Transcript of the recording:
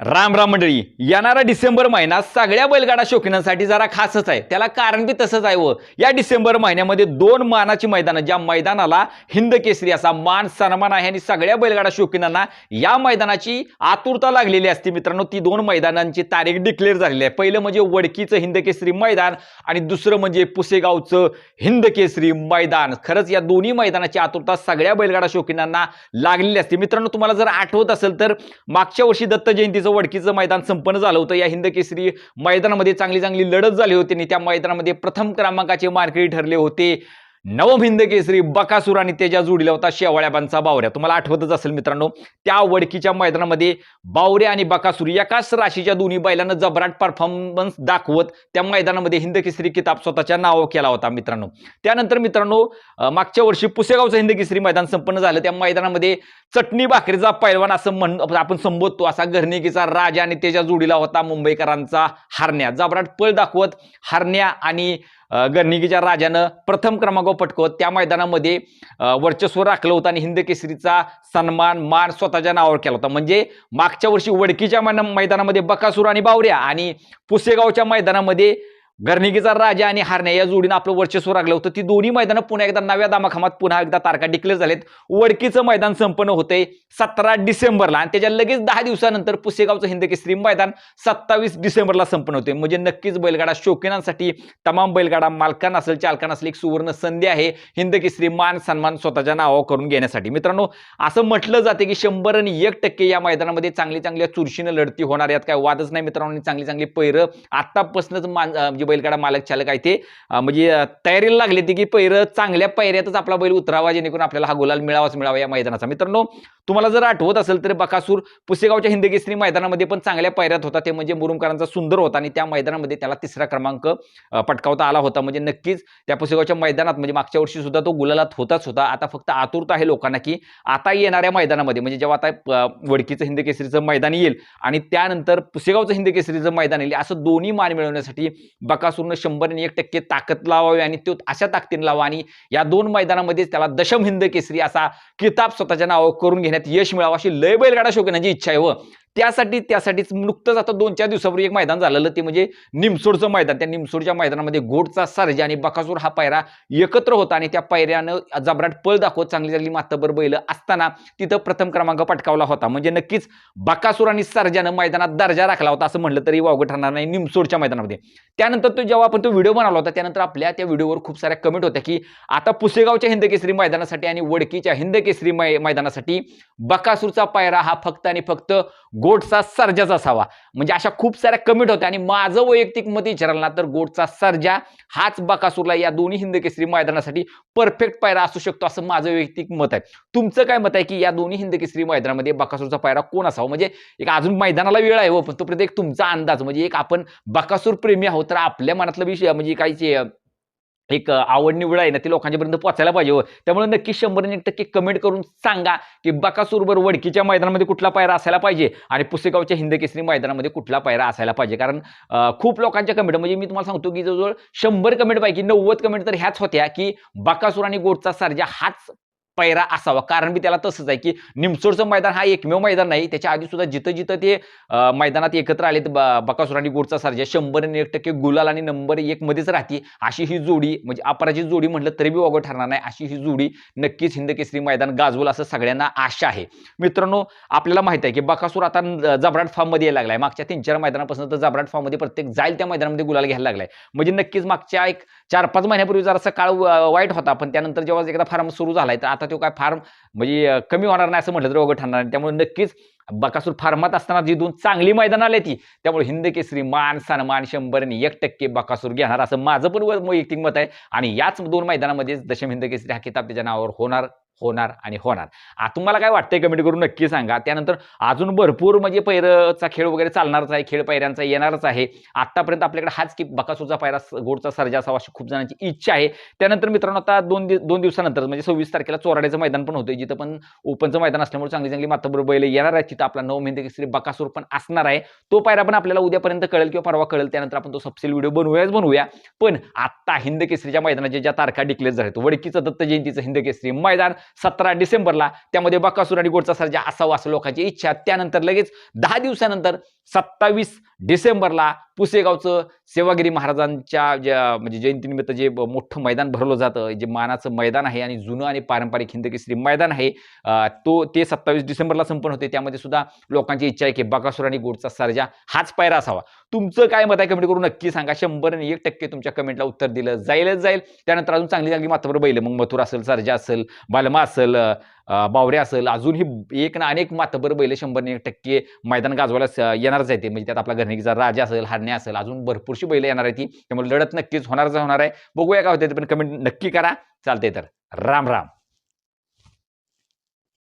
राम राम मंडळी येणारा डिसेंबर महिना सगळ्या बैलगाडा शौकीनांसाठी जरा खासच आहे. त्याला कारण बी तसंच आहे व. या डिसेंबर महिन्यामध्ये दोन मानाची मैदानं ज्या मैदानाला हिंद केसरी असा मान सन्मान आहे आणि सगळ्या बैलगाडा शौकीनांना या मैदानाची आतुरता लागलेली असते मित्रांनो. ती दोन मैदानांची तारीख डिक्लेअर झालेली आहे. पहिलं म्हणजे वडकीचं हिंद केसरी मैदान आणि दुसरं म्हणजे पुसेगावचं हिंद केसरी मैदान. खरंच या दोन्ही मैदानाची आतुरता सगळ्या बैलगाडा शौकीनांना लागलेली असते. मित्रांनो तुम्हाला जर आठवत असेल तर मागच्या वर्षी दत्त जयंतीचं वडकीचं मैदान संपन्न झालं होतं. या हिंद केसरी मैदानामध्ये चांगली चांगली लढत झाली होती आणि त्या मैदानामध्ये प्रथम क्रमांकाचे मार्करी ठरले होते. नवम केसरी बकासूर आणि त्याच्या जोडीला होता शेवाळ्याबांचा बावऱ्या. तुम्हाला आठवतच असेल मित्रांनो त्या वडकीच्या मैदानामध्ये बावऱ्या आणि बकासूर एकाच राशीच्या दोन्ही बैलांना जबराट परफॉर्मन्स दाखवत त्या मैदानामध्ये हिंद केसरी किताब स्वतःच्या नावावर केला होता मित्रांनो. त्यानंतर मित्रांनो मागच्या वर्षी पुसेगावचं हिंद केसरी मैदान संपन्न झालं. त्या मैदानामध्ये चटणी भाकरीचा पैलवान असं म्हण आपण संबोधतो असा घरणिकीचा राजा आणि त्याच्या जोडीला होता मुंबईकरांचा हरण्या. जबराट पळ दाखवत हरण्या आणि अं, गर्निकीच्या राजानं प्रथम क्रमांक पटकवत त्या मैदानामध्ये वर्चस्व राखलं होतं आणि हिंद केसरीचा सन्मान मान स्वतःच्या नावावर केला होता. म्हणजे मागच्या वर्षी वडकीच्या मैदानामध्ये बकासूर आणि बावऱ्या आणि पुसेगावच्या मैदानामध्ये गर्निकीचा राजा आणि हारण्या या जोडीनं आपलं वर्चस्व लागलं होतं. ती दोन्ही मैदानं पुन्हा एकदा नव्या दामाखामात पुन्हा एकदा तारखा डिक्लेअर झालेत. वडकीचं मैदान संपन्न होतंय सतरा डिसेंबरला आणि त्याच्या लगेच दहा दिवसानंतर पुसेगावचं हिंदकेसरी मैदान सत्तावीस डिसेंबरला संपन्न होते म्हणजे नक्कीच बैलगाडा शौकीनांसाठी तमाम बैलगाडा मालकांना असेल चालकांना असेल एक सुवर्ण संधी आहे हिंदकेसरी मान सन्मान स्वतःच्या नावावर करून घेण्यासाठी. मित्रांनो असं म्हटलं जाते की शंभर आणि एक टक्के या मैदानामध्ये चांगली चांगल्या चुरशीनं लढती होणार यात काय वादच नाही मित्रांनो चांगली चांगली पैरं आत्तापासूनच मान म्हणजे बैलगाडा मालक चालक आहे ते. म्हणजे तयारीला लागले ते की पैरं चांगल्या पैऱ्यातच आपला बैल उतरावा जेणेकरून आपल्याला हा गुलाल मिळावाच मिळावा या मैदानाचा. मित्रांनो तुम्हाला जर आठवत असेल तर बकासूर पुसेगावच्या हिंदकेसरी मैदानामध्ये पण चांगल्या पैऱ्यात होता. ते म्हणजे मुरुमकरांचा सुंदर होता आणि त्या मैदानामध्ये त्याला तिसरा क्रमांक पटकावता आला होता. म्हणजे नक्कीच त्या पुसेगावच्या मैदानात म्हणजे मागच्या वर्षी सुद्धा तो गुलालात होताच होता. आता फक्त आतुरता आहे लोकांना की आता येणाऱ्या मैदानामध्ये म्हणजे जेव्हा आता वडकीचं हिंदकेसरीचं मैदान येईल आणि त्यानंतर पुसेगावचं हिंदकेसरीचं मैदान येईल असं दोन्ही मान मिळवण्यासाठी बकासूरनं शंभर आणि एक टक्के ताकद लावावी आणि तो अशा ताकदीने लावा. आणि या दोन मैदानामध्येच त्याला दशम हिंद केसरी असा किताब स्वतःच्या नावावर करून घेण्यात यश मिळावं अशी लय बैलगाडा शोकण्याची इच्छा आहे व त्यासाठी त्यासाठीच नुकतंच आता दोन चार दिवसापूर्वी एक मैदान झालेलं ते म्हणजे निमसोडचं मैदान. त्या निमसोडच्या मैदानामध्ये गोडचा सर्जा आणि बकासूर हा पायरा एकत्र होता आणि त्या पायऱ्यानं जबराट पळ दाखवत चांगली चांगली मातबर बैल असताना तिथं प्रथम क्रमांक पटकावला होता. म्हणजे नक्कीच बकासूर आणि सर्जानं मैदानात दर्जा राखला होता असं म्हटलं तरी वावगं ठरणार नाही निमसोडच्या मैदानामध्ये. त्यानंतर तो जेव्हा आपण तो व्हिडिओ बनवला होता त्यानंतर आपल्या त्या व्हिडिओवर खूप साऱ्या कमेंट होत्या की आता पुसेगावच्या हिंदकेसरी मैदानासाठी आणि वडकीच्या हिंदकेसरी मै मैदानासाठी बकासूरचा पायरा हा फक्त आणि फक्त गोडचा सर्जाच असावा. म्हणजे अशा खूप साऱ्या कमेंट होत्या आणि माझं वैयक्तिक मत विचाराल ना तर गोडचा सर्जा हाच बकासूरला या दोन्ही हिंद केसरी मैदानासाठी परफेक्ट पायरा असू शकतो असं माझं वैयक्तिक मत आहे. तुमचं काय मत आहे की या दोन्ही हिंद केसरी मैदानामध्ये बकासूरचा पायरा कोण असावा? म्हणजे एक अजून मैदानाला वेळ आहे हो पण तो प्रत्येक तुमचा अंदाज. म्हणजे एक आपण बकासूर प्रेमी आहोत तर आपल्या मनातलं विषय म्हणजे काहीचे एक आवड निवड आहे ना ती लोकांच्यापर्यंत पोचायला पाहिजे हो. त्यामुळे नक्की शंभर टक्के कमेंट करून सांगा की बकासूरबर वडकीच्या मैदानामध्ये कुठला पायरा असायला पाहिजे आणि पुसेगावच्या हिंद केसरी मैदानामध्ये कुठला पायरा असायला पाहिजे. कारण खूप लोकांच्या कमेंट म्हणजे मी तुम्हाला सांगतो की जवळजवळ शंभर कमेंट पैकी नव्वद कमेंट तर ह्याच होत्या की बकासूर आणि गोडचा सारजा हाच पैरा असावा. कारण बी त्याला तसंच आहे की निमसोडचं मैदान हा एकमेव मैदान नाही. त्याच्या आधी सुद्धा जिथं जिथं ते मैदानात एकत्र आले बकासूर आणि गोडचा सर्जा शंभर आणि एक टक्के गुलाल आणि नंबर एक मध्येच राहते अशी ही जोडी म्हणजे अपराजित जोडी म्हटलं तरी बी वागं ठरणार नाही. अशी ही जोडी नक्कीच हिंद केसरी मैदान गाजवल असं सगळ्यांना आशा आहे. मित्रांनो आपल्याला माहीत आहे की बकासूर आता जबराट फॉर्ममध्ये यायला लागलाय. मागच्या तीन चार मैदानापासून तर जबराट फॉर्ममध्ये प्रत्येक जाईल त्या मैदानामध्ये गुलाल घ्यायला लागलाय. म्हणजे नक्कीच मागच्या एक चार पाच महिन्यापूर्वी जरासा काळ व- वाईट होता पण त्यानंतर जेव्हा एकदा फार्म सुरू झालाय तर आता तो काय फार्म म्हणजे कमी होणार नाही असं म्हटलं तर वगैरे ठरणार नाही. त्यामुळे नक्कीच बकासूर फार्मात असताना जी दोन चांगली मैदान आली ती त्यामुळे हिंद केसरी मान सन्मान शंभरने एक टक्के बकासूर घेणार असं माझं पण वैयक्तिक मत आहे. आणि याच दोन मैदानामध्ये दशम हिंद केसरी हा किताब त्याच्या नावावर होणार होणार आणि होणार. आ, तुम्हाला काय वाटतंय? कमेंट करून नक्की सांगा. त्यानंतर अजून भरपूर म्हणजे पैरचा खेळ वगैरे चालणारच आहे. खेळ पैऱ्यांचा येणारच आहे. आतापर्यंत आपल्याकडे हाच की बकासूरचा पायरा गोडचा सर्जा असावा अशी खूप जणांची इच्छा आहे. त्यानंतर मित्रांनो आता दोन दि- दोन दिवसानंतर म्हणजे सव्वीस तारखेला चोराड्याचं मैदान पण होतं जिथं पण ओपनचं मैदान असल्यामुळे चांगली चांगली मातबर बैल येणार आहे तिथं आपला नऊ महिने केसरी बकासूर पण असणार आहे. तो पायरा पण आपल्याला उद्यापर्यंत कळेल किंवा परवा कळेल. त्यानंतर आपण तो सपसेल व्हिडिओ बनवूयाच बनवूया. पण आत्ता हिंद केसरीच्या मैदानाच्या ज्या तारखा डिक्लेअर झाल्या वडकीचं दत्त जयंतीचं हिंद केसरी मैदान सतरा डिसेंबरला. त्यामध्ये बकासूर आणि गोडचा सर्जा असावा असं लोकांची इच्छा. त्यानंतर लगेच दहा दिवसानंतर सत्तावीस डिसेंबरला पुसेगावचं सेवागिरी महाराजांच्या ज्या म्हणजे जयंतीनिमित्त जे मोठं मैदान भरवलं जातं जे मानाचं मैदान आहे आणि जुनं आणि पारंपरिक हिंदकेसरी मैदान आहे तो ते सत्तावीस डिसेंबरला संपन्न होते. त्यामध्ये सुद्धा लोकांची इच्छा आहे की बकासूर आणि गोडचा सर्जा हाच पायरा असावा. तुमचं काय मत आहे? कमेंट करून नक्की सांगा. शंभर आणि एक टक्के तुमच्या कमेंटला उत्तर दिलं जाईलच जाईल. त्यानंतर अजून चांगली चांगली मातबर बैल. मग मथुर असेल सर्जा असेल बालमा असेल बावरे असेल अजूनही एक ना अनेक मातबर बैल शंभर एक टक्के मैदान गाजवायला स- येणारच आहे ते. म्हणजे त्यात आपला घरणीचा राजा असेल हरणे असेल अजून भरपूरशी बैल येणार आहे ती. त्यामुळे लढत नक्कीच होणारच होणार आहे. बघूया काय होते पण कमेंट नक्की करा. चालते तर राम राम.